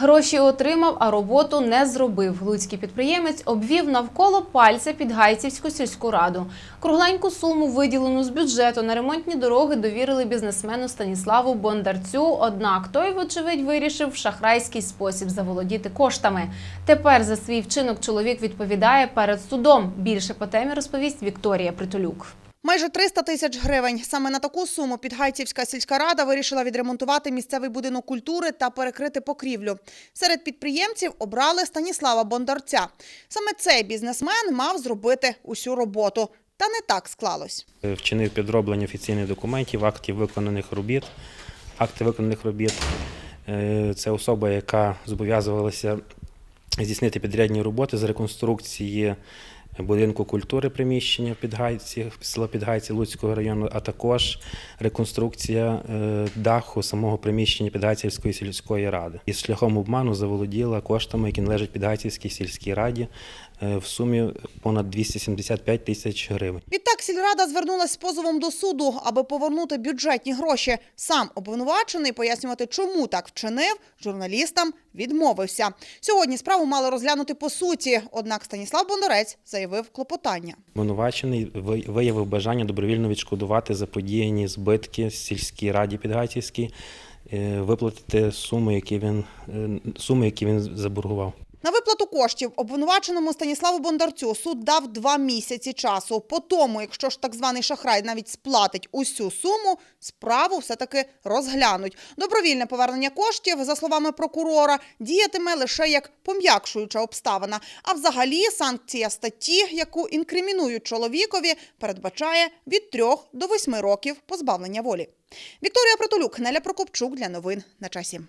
Гроші отримав, а роботу не зробив. Луцький підприємець обвів навколо пальця Підгайцівську сільську раду. Кругленьку суму, виділену з бюджету на ремонтні дороги, довірили бізнесмену Станіславу Бондарцю. Однак той, вочевидь, вирішив в шахрайський спосіб заволодіти коштами. Тепер за свій вчинок чоловік відповідає перед судом. Більше по темі розповість Вікторія Притулюк. Майже 300 тисяч гривень. Саме на таку суму Підгайцівська сільська рада вирішила відремонтувати місцевий будинок культури та перекрити покрівлю. Серед підприємців обрали Станіслава Бондарця. Саме цей бізнесмен мав зробити усю роботу. Та не так склалось. Вчинив підроблення офіційних документів, актів виконаних робіт. Акти виконаних робіт е, це особа, яка зобов'язувалася здійснити підрядні роботи з реконструкції будинку культури приміщення в Підгайці, села Підгайці Луцького району, а також реконструкція е, даху самого приміщення Підгайцівської сільської ради. І шляхом обману заволоділа коштами, які належать Підгайцівській сільській раді е, в сумі понад 275 тисяч гривень. Відтак сільрада звернулася з позовом до суду, аби повернути бюджетні гроші. Сам обвинувачений пояснювати, чому так вчинив, журналістам відмовився. Сьогодні справу мали розглянути по суті. Однак Станіслав Бондарець заявив клопотання. Винувачений ви- виявив бажання добровільно відшкодувати заподіяні збитки сільській раді Підгайцівській, е, виплатити суми, які він е, суми, які він заборгував. На виплату коштів обвинуваченому Станіславу Бондарцю суд дав два місяці часу. По тому, якщо ж так званий шахрай навіть сплатить усю суму, справу все-таки розглянуть. Добровільне повернення коштів, за словами прокурора, діятиме лише як пом'якшуюча обставина. А взагалі санкція статті, яку інкримінують чоловікові, передбачає від трьох до восьми років позбавлення волі. Вікторія Притулюк, Неля Прокопчук для новин на часі.